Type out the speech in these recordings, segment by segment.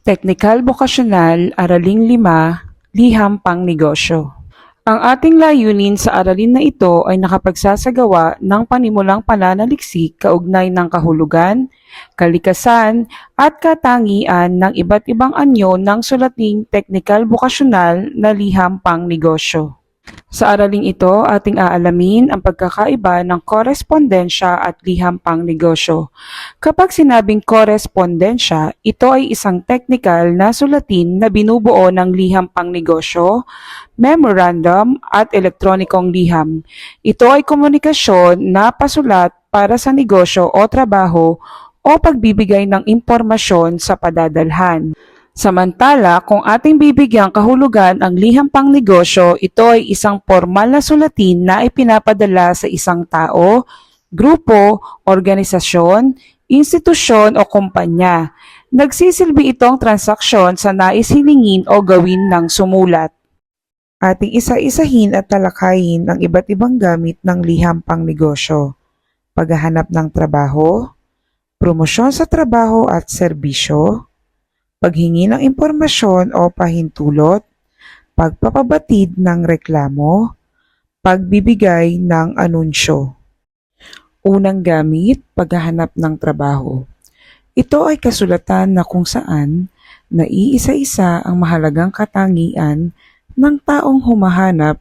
Teknikal Bokasyonal, Araling 5, Liham Pang Negosyo. Ang ating layunin sa aralin na ito ay nakapagsasagawa ng panimulang pananaliksik kaugnay ng kahulugan, kalikasan, at katangian ng iba't ibang anyo ng sulating teknikal bokasyonal na liham pang negosyo. Sa araling ito, ating aalamin ang pagkakaiba ng korespondensya at liham pang negosyo. Kapag sinabing korespondensya, ito ay isang technical na sulatin na binubuo ng liham pang negosyo, memorandum at elektronikong liham. Ito ay komunikasyon na pasulat para sa negosyo o trabaho o pagbibigay ng impormasyon sa padadalhan. Samantala, kung ating bibigyang kahulugan ang liham pang negosyo, ito ay isang formal na sulatin na ipinapadala sa isang tao, grupo, organisasyon, institusyon o kumpanya. Nagsisilbi itong transaksyon sa nais hilingin o gawin ng sumulat. Ating isa-isahin at talakayin ang iba't ibang gamit ng liham pang negosyo. Paghahanap ng trabaho, promosyon sa trabaho at serbisyo, paghingi ng impormasyon o pahintulot, pagpapabatid ng reklamo, pagbibigay ng anunsyo. Unang gamit, paghahanap ng trabaho. Ito ay kasulatan na kung saan naiisa-isa ang mahalagang katangian ng taong humahanap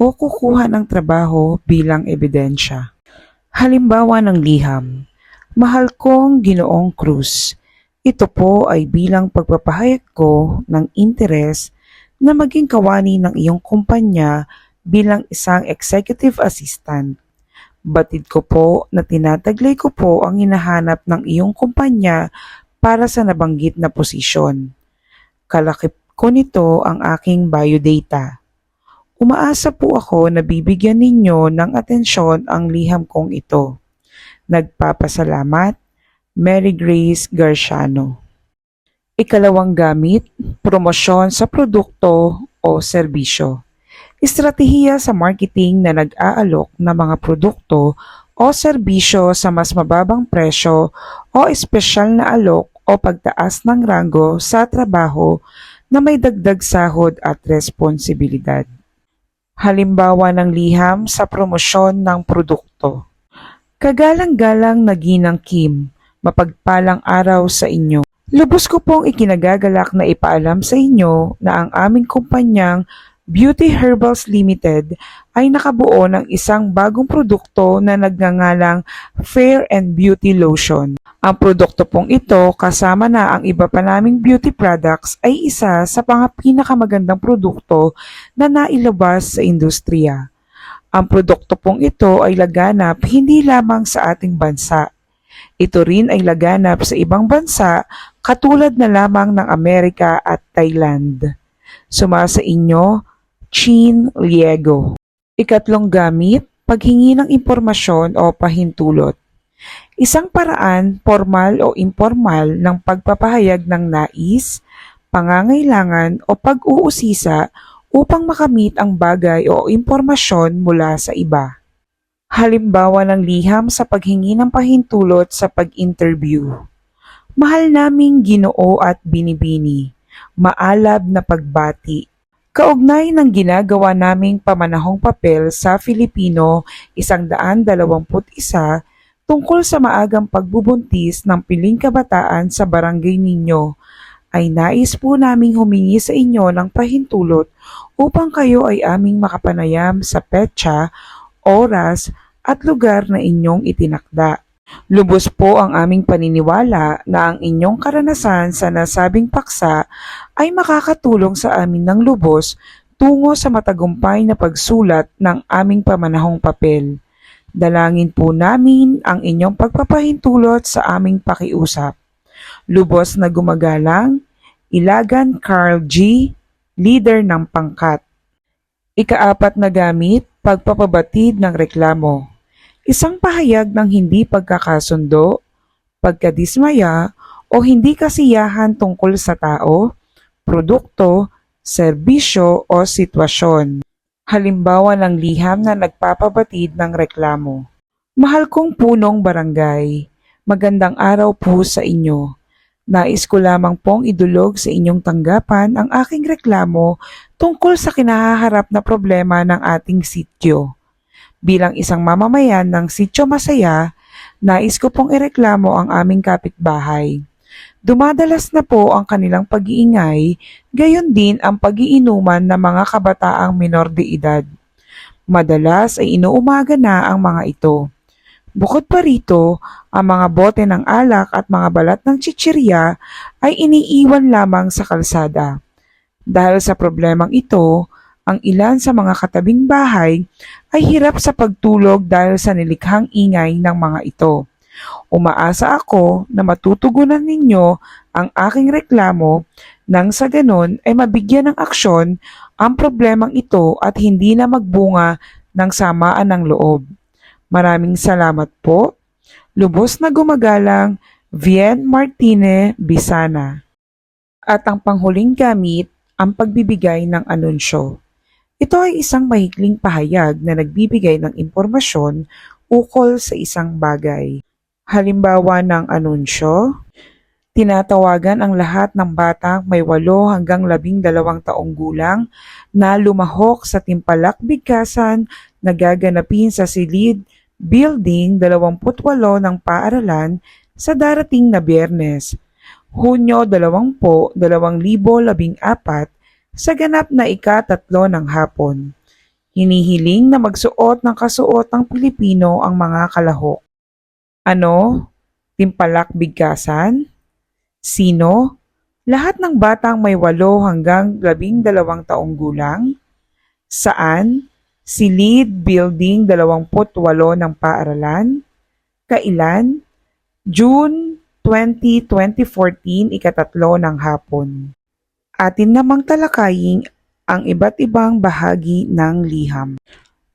o kukuha ng trabaho bilang ebidensya. Halimbawa ng liham, Mahal kong Ginoong Cruz, ito po ay bilang pagpapahayag ko ng interes na maging kawani ng iyong kumpanya bilang isang executive assistant. Batid ko po na tinataglay ko po ang hinahanap ng iyong kumpanya para sa nabanggit na posisyon. Kalakip ko nito ang aking biodata. Umaasa po ako na bibigyan ninyo ng atensyon ang liham kong ito. Nagpapasalamat, Mary Grace Garciano. Ikalawang gamit, promosyon sa produkto o serbisyo. Estratehiya sa marketing na nag-aalok ng mga produkto o serbisyo sa mas mababang presyo o espesyal na alok o pagtaas ng ranggo sa trabaho na may dagdag sahod at responsibilidad. Halimbawa ng liham sa promosyon ng produkto. Kagalang-galang na Ginang Kim, mapagpalang araw sa inyo. Lubos ko pong ikinagagalak na ipaalam sa inyo na ang aming kumpanyang Beauty Herbals Limited ay nakabuo ng isang bagong produkto na nagngangalang Fair and Beauty Lotion. Ang produkto pong ito kasama na ang iba pa naming beauty products ay isa sa mga pinakamagandang produkto na nailabas sa industriya. Ang produkto pong ito ay laganap hindi lamang sa ating bansa. Ito rin ay laganap sa ibang bansa katulad na lamang ng Amerika at Thailand. Sumasa inyo, Chin Liego. Ikatlong gamit, paghingi ng impormasyon o pahintulot. Isang paraan, formal o informal, ng pagpapahayag ng nais, pangangailangan o pag-uusisa upang makamit ang bagay o impormasyon mula sa iba. Halimbawa ng liham sa paghingi ng pahintulot sa pag-interview. Mahal naming ginoo at binibini, maalab na pagbati. Kaugnay ng ginagawa naming pamanahong papel sa Filipino 121 tungkol sa maagang pagbubuntis ng piling kabataan sa barangay ninyo, ay nais po naming humingi sa inyo ng pahintulot upang kayo ay aming makapanayam sa petsa, oras at lugar na inyong itinakda. Lubos po ang aming paniniwala na ang inyong karanasan sa nasabing paksa ay makakatulong sa amin ng lubos tungo sa matagumpay na pagsulat ng aming pamanahong papel. Dalangin po namin ang inyong pagpapahintulot sa aming pakiusap. Lubos na gumagalang, Ilagan Carl G., leader ng pangkat. Ikaapat na gamit, pagpapabatid ng reklamo. Isang pahayag ng hindi pagkakasundo, pagkadismaya o hindi kasiyahan tungkol sa tao, produkto, serbisyo o sitwasyon. Halimbawa ng liham na nagpapabatid ng reklamo. Mahal kong punong barangay, magandang araw po sa inyo. Nais ko lamang pong idulog sa inyong tanggapan ang aking reklamo tungkol sa kinahaharap na problema ng ating sityo. Bilang isang mamamayan ng Sityo Masaya, nais ko pong ireklamo ang aming kapitbahay. Dumadalas na po ang kanilang pag-iingay, gayon din ang pag-iinuman ng mga kabataang minor de edad. Madalas ay inuumaga na ang mga ito. Bukod pa rito, ang mga bote ng alak at mga balat ng chichirya ay iniiwan lamang sa kalsada. Dahil sa problemang ito, ang ilan sa mga katabing bahay ay hirap sa pagtulog dahil sa nilikhang ingay ng mga ito. Umaasa ako na matutugunan ninyo ang aking reklamo nang sa ganon ay mabigyan ng aksyon ang problemang ito at hindi na magbunga ng samaan ng loob. Maraming salamat po. Lubos na gumagalang, Vien Martine Bisana. At ang panghuling gamit, ang pagbibigay ng anunsyo. Ito ay isang mahikling pahayag na nagbibigay ng impormasyon ukol sa isang bagay. Halimbawa ng anunsyo, tinatawagan ang lahat ng batang may 8 hanggang 12 taong gulang na lumahok sa Timpalak Bigkasan na gaganapin sa Silid Building 28 ng paaralan sa darating na biyernes, Hunyo 20, 2014 sa ganap na ika-tatlo ng hapon. Hinihiling na magsuot ng kasuotang Pilipino ang mga kalahok. Ano? Timpalak bigkasan? Sino? Lahat ng batang may 8 hanggang 12 taong gulang? Saan? Silid Building 28 ng paaralan? Kailan? June 20, 2014, ikatatlo ng hapon. Atin namang talakayin ang iba't ibang bahagi ng liham.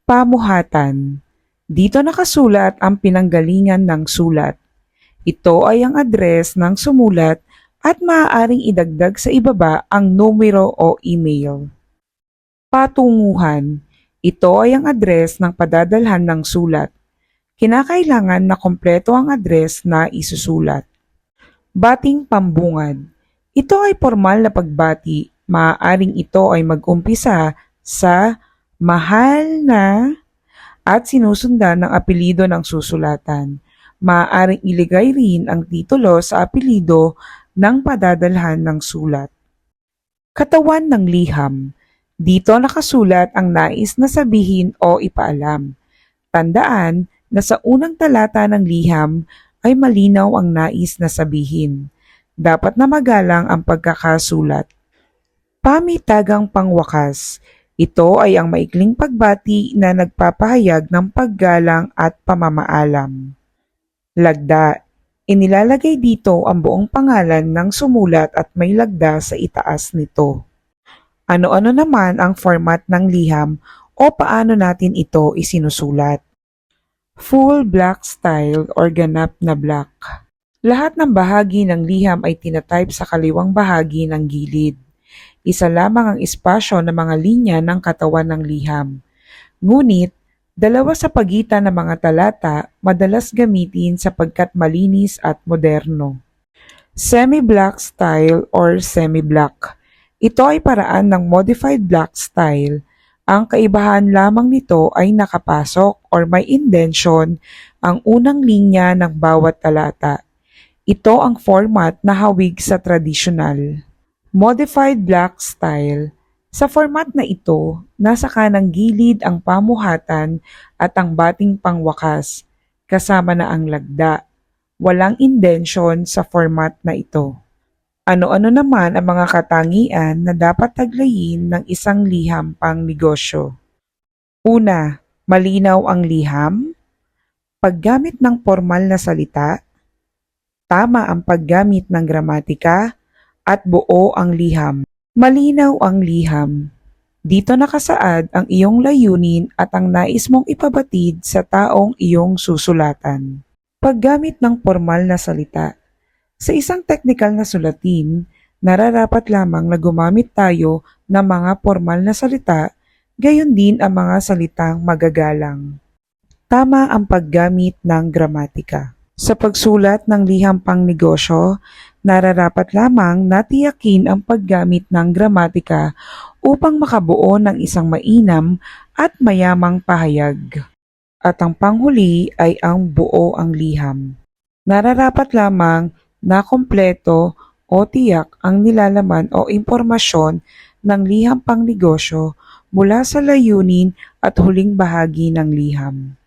Pamuhatan. Dito nakasulat ang pinanggalingan ng sulat. Ito ay ang address ng sumulat at maaaring idagdag sa ibaba ang numero o email. Patunguhan. Ito ay ang address ng padadalhan ng sulat. Kinakailangan na kompleto ang address na isusulat. Bating pambungad. Ito ay formal na pagbati. Maaaring ito ay mag-umpisa sa mahal na at sinusundan ng apelido ng susulatan. Maaaring iligay rin ang titulo sa apelido ng padadalhan ng sulat. Katawan ng liham. Dito nakasulat ang nais na sabihin o ipaalam. Tandaan na sa unang talata ng liham ay malinaw ang nais na sabihin. Dapat na magalang ang pagkakasulat. Pamitagang pangwakas. Ito ay ang maikling pagbati na nagpapahayag ng paggalang at pamamaalam. Lagda. Inilalagay dito ang buong pangalan ng sumulat at may lagda sa itaas nito. Ano-ano naman ang format ng liham o paano natin ito isinusulat? Full black style or ganap na black. Lahat ng bahagi ng liham ay tinatype sa kaliwang bahagi ng gilid. Isa lamang ang espasyo ng mga linya ng katawan ng liham. Ngunit, dalawa sa pagitan ng mga talata madalas gamitin sapagkat malinis at moderno. Semi-black style or semi-black. Ito ay paraan ng modified black style ang kaibahan lamang nito ay nakapasok or may indention ang unang linya ng bawat talata. Ito ang format na hawig sa traditional. Modified black style. Sa format na ito, nasa kanang gilid ang pamuhatan at ang bating pangwakas, kasama na ang lagda. Walang indention sa format na ito. Ano-ano naman ang mga katangian na dapat taglayin ng isang liham pang negosyo? Una, malinaw ang liham. Paggamit ng formal na salita. Tama ang paggamit ng gramatika at buo ang liham. Malinaw ang liham. Dito nakasaad ang iyong layunin at ang nais mong ipabatid sa taong iyong susulatan. Paggamit ng formal na salita. Sa isang technical na sulatin, nararapat lamang na gumamit tayo ng mga formal na salita, gayon din ang mga salitang magagalang. Tama ang paggamit ng gramatika. Sa pagsulat ng liham pang negosyo, Nararapat lamang na tiyakin ang paggamit ng gramatika upang makabuo ng isang mainam at mayamang pahayag. At ang panghuli ay ang buo ang liham. Nararapat lamang na kompleto o tiyak ang nilalaman o impormasyon ng liham pangnegosyo mula sa layunin at huling bahagi ng liham.